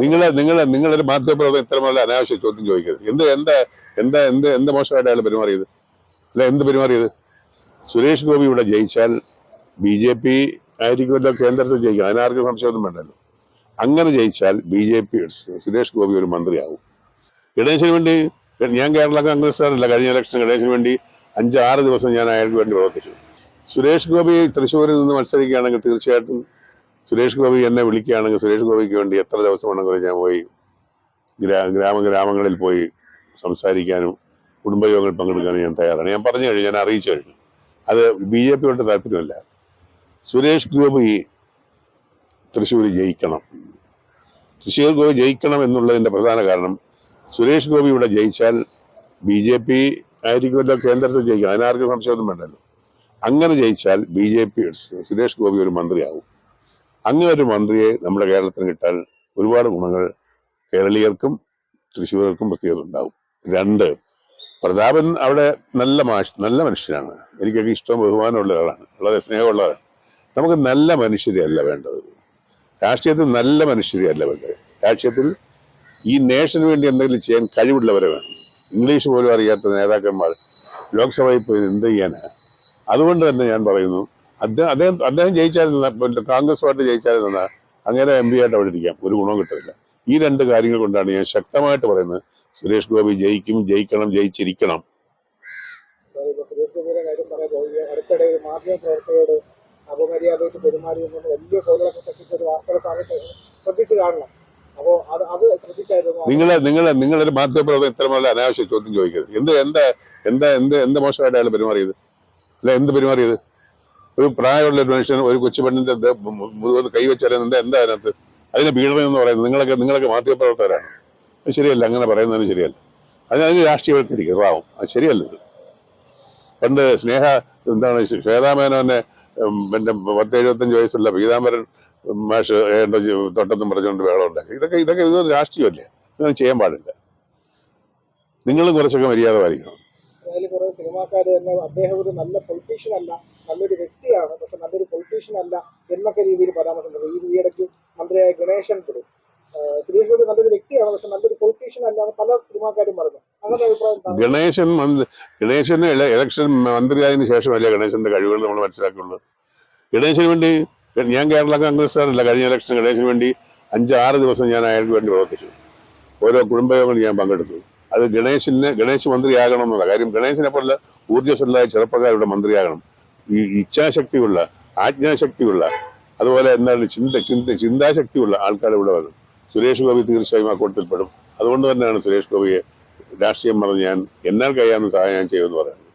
നിങ്ങളെ നിങ്ങൾ നിങ്ങളൊരു മാധ്യമപ്രവർത്തകർ ഇത്തരമുള്ള അനാവശ്യ ചോദ്യം ചോദിക്കരുത്. എന്ത് എന്താ എന്താ എന്ത് എന്ത് മോശമായിട്ട് അയാൾ പെരുമാറിയത്? അല്ല എന്ത് പെരുമാറിയത്? സുരേഷ് ഗോപി ഇവിടെ ജയിച്ചാൽ ബി ജെ പി ആയിരിക്കുമല്ലോ കേന്ദ്രത്തിൽ ജയിക്കും. അതിനാർക്കും സംശയമൊന്നും വേണ്ടല്ലോ. അങ്ങനെ ജയിച്ചാൽ B J P Suresh Gopi ഒരു മന്ത്രിയാവും. ഗണേശന് വേണ്ടി ഞാൻ കേരള കോൺഗ്രസ്സുകാരല്ല കഴിഞ്ഞ ഇലക്ഷൻ ഗണേശന് വേണ്ടി അഞ്ച് ആറ് ദിവസം ഞാൻ അയാൾക്ക് വേണ്ടി പ്രവർത്തിച്ചു. സുരേഷ് ഗോപി തൃശ്ശൂരിൽ നിന്ന് മത്സരിക്കുകയാണെങ്കിൽ തീർച്ചയായിട്ടും സുരേഷ് ഗോപി എന്നെ വിളിക്കുകയാണെങ്കിൽ സുരേഷ് ഗോപിക്ക് വേണ്ടി എത്ര ദിവസം വേണമെങ്കിലും ഞാൻ പോയി ഗ്രാ ഗ്രാമ ഗ്രാമങ്ങളിൽ പോയി സംസാരിക്കാനും കുടുംബയോഗങ്ങൾ പങ്കെടുക്കാനും ഞാൻ തയ്യാറാണ്. ഞാൻ പറഞ്ഞു കഴിഞ്ഞു ഞാൻ അറിയിച്ചു കഴിഞ്ഞു. അത് ബി ജെ പിയോട്ട് താല്പര്യമല്ല. സുരേഷ് ഗോപി തൃശ്ശൂർ ജയിക്കണം. തൃശ്ശൂർ ഗോപി ജയിക്കണം എന്നുള്ളതിന്റെ പ്രധാന കാരണം സുരേഷ് ഗോപി ഇവിടെ ജയിച്ചാൽ ബി ജെ പി ആയിരിക്കുമല്ലോ കേന്ദ്രത്തിൽ ജയിക്കും അതിനാർക്കും സംശയമൊന്നും വേണ്ടല്ലോ. അങ്ങനെ ജയിച്ചാൽ B J P Suresh Gopi ഒരു മന്ത്രിയാവും അങ്ങനെ ഒരു മന്ത്രിയെ നമ്മുടെ കേരളത്തിന് കിട്ടാൻ ഒരുപാട് ഗുണങ്ങൾ കേരളീയർക്കും തൃശ്ശൂർക്കും പ്രത്യേകത ഉണ്ടാവും. രണ്ട് പ്രതാപൻ അവിടെ നല്ല മാഷ് നല്ല മനുഷ്യനാണ്. എനിക്കൊക്കെ ഇഷ്ടം ബഹുമാനമുള്ള ആളാണ് വളരെ സ്നേഹമുള്ളതാണ് നമുക്ക് നല്ല മനുഷ്യരെ അല്ല വേണ്ടത്. രാഷ്ട്രീയത്തിൽ നല്ല മനുഷ്യരെ അല്ല വേണ്ടത്. രാഷ്ട്രീയത്തിൽ ഈ നേഷന് വേണ്ടി എന്തെങ്കിലും ചെയ്യാൻ കഴിവുള്ളവരെ വേണം. ഇംഗ്ലീഷ് പോലും അറിയാത്ത നേതാക്കന്മാർ ലോക്സഭയിൽ പോയി എന്ത് ചെയ്യാനാ? അതുകൊണ്ട് തന്നെ ഞാൻ പറയുന്നു അദ്ദേഹം അദ്ദേഹം അദ്ദേഹം കോൺഗ്രസ് പാർട്ടി ജയിച്ചാൽ അങ്ങനെ എം പി ആയിട്ട് അവിടെ ഇരിക്കാം. ഒരു ഗുണവും കിട്ടില്ല ഈ രണ്ട് കാര്യങ്ങൾ കൊണ്ടാണ് ഞാൻ ശക്തമായിട്ട് പറയുന്നത് സുരേഷ് ഗോപി ജയിക്കും ജയിക്കണം ജയിച്ചിരിക്കണം. സുരേഷ് ഗോപിയുടെ കാര്യം പറയുമ്പോൾ ഈ അടുത്തിടെ ഒരു മാധ്യമ അപമര്യാദയായിട്ട് വലിയ ഒരു വാർത്തകൾ ശ്രദ്ധിച്ചു കാണണം. അപ്പോൾ അത് അത് ശ്രദ്ധിച്ചായിരുന്നു നിങ്ങളെ നിങ്ങളെ നിങ്ങളൊരു മാധ്യമപ്രവർത്തകർ ഇത്തരമുള്ള അനാവശ്യ ചോദ്യം ചോദിക്കരുത്. എന്ത് എന്താ എന്താ എന്ത് എന്ത് മോശമായിട്ട് അയാൾ പെരുമാറിയത്? അല്ല എന്ത് പെരുമാറിയത്? ഒരു പ്രായമുള്ള ഒരു മനുഷ്യൻ ഒരു കൊച്ചു പെണ്ണിന്റെ ദേ മു- മുതുകത്ത് കൈവച്ചാലും എന്താ എന്താ അതിനകത്ത്? അതിനെ പീഡനം എന്ന് പറയുന്നത് നിങ്ങളൊക്കെ നിങ്ങളൊക്കെ മാധ്യമപ്രവർത്തകരാണ്. അത് ശരിയല്ല അങ്ങനെ പറയുന്നതിന് ശരിയല്ല. അതിന് അതിന് രാഷ്ട്രീയവൽക്കരിക്കും റാവും അത് ശരിയല്ല പണ്ട് സ്നേഹ എന്താണ് ശ്വേതാമേനോനെ പിന്നെ പത്ത് എഴുപത്തഞ്ച് വയസ്സുള്ള പീതാംബരൻ മാഷ് തൊട്ടത്തും പറഞ്ഞുകൊണ്ട് വേളം ഉണ്ടാക്കി. ഇതൊക്കെ ഇതൊക്കെ ഇതൊരു രാഷ്ട്രീയമല്ലേ? ഇതൊന്നും ചെയ്യാൻ പാടില്ല. നിങ്ങളും കുറച്ചൊക്കെ മര്യാദ പാലിക്കണം. അതിൽ കുറെ സിനിമാക്കാർ തന്നെ അദ്ദേഹം ഒരു നല്ല പൊളിറ്റീഷ്യൻ അല്ല നല്ലൊരു വ്യക്തിയാണ് പക്ഷെ നല്ലൊരു പൊളിറ്റീഷ്യൻ അല്ല എന്നൊക്കെ രീതിയിൽ പരാമർശം ഈ ഈയിടയ്ക്ക് മന്ത്രിയായ ഗണേശൻ പെടും സുരേഷ് ഗോപി നല്ലൊരു വ്യക്തിയാണ് പക്ഷെ നല്ലൊരു പൊളിറ്റീഷ്യൻ അല്ല എന്ന് പല സിനിമാക്കാരും പറഞ്ഞു. അങ്ങനെ അഭിപ്രായം ഗണേശൻ ഗണേശന് ഇല- ഇലക്ഷൻ മന്ത്രിയായതിനു ശേഷമല്ലേ ഗണേശന്റെ കഴിവുകൾ നമ്മൾ മനസ്സിലാക്കുള്ളൂ. ഗണേശന് വേണ്ടി ഞാൻ കേരള കോൺഗ്രസ്സുകാരല്ല കഴിഞ്ഞ ഇലക്ഷൻ ഗണേശന് വേണ്ടി അഞ്ചാറ് ദിവസം ഞാൻ അയാൾക്ക് വേണ്ടി പ്രവർത്തിച്ചു. ഓരോ കുടുംബയോഗങ്ങളിൽ ഞാൻ പങ്കെടുത്തു. അത് ഗണേശിന് ഗണേശ് മന്ത്രിയാകണം എന്നുള്ള കാര്യം. ഗണേശിനെ പോലെ ഊർജസ്വലായ ചെറുപ്പക്കാരുടെ മന്ത്രിയാകണം. ഈ ഇച്ഛാശക്തിയുള്ള ആജ്ഞാശക്തിയുള്ള അതുപോലെ എന്താണ് ചിന്ത ചിന്ത ചിന്താശക്തിയുള്ള ആൾക്കാർ ഇവിടെ വരും സുരേഷ് ഗോപി തീർച്ചയായും ആ കൂട്ടത്തിൽപ്പെടും അതുകൊണ്ട് തന്നെയാണ് സുരേഷ് ഗോപിയെ രാഷ്ട്രീയം പറഞ്ഞ് ഞാൻ എന്നാൽ കഴിയാവുന്ന സഹായം ഞാൻ ചെയ്യുമെന്ന് പറയുന്നത്.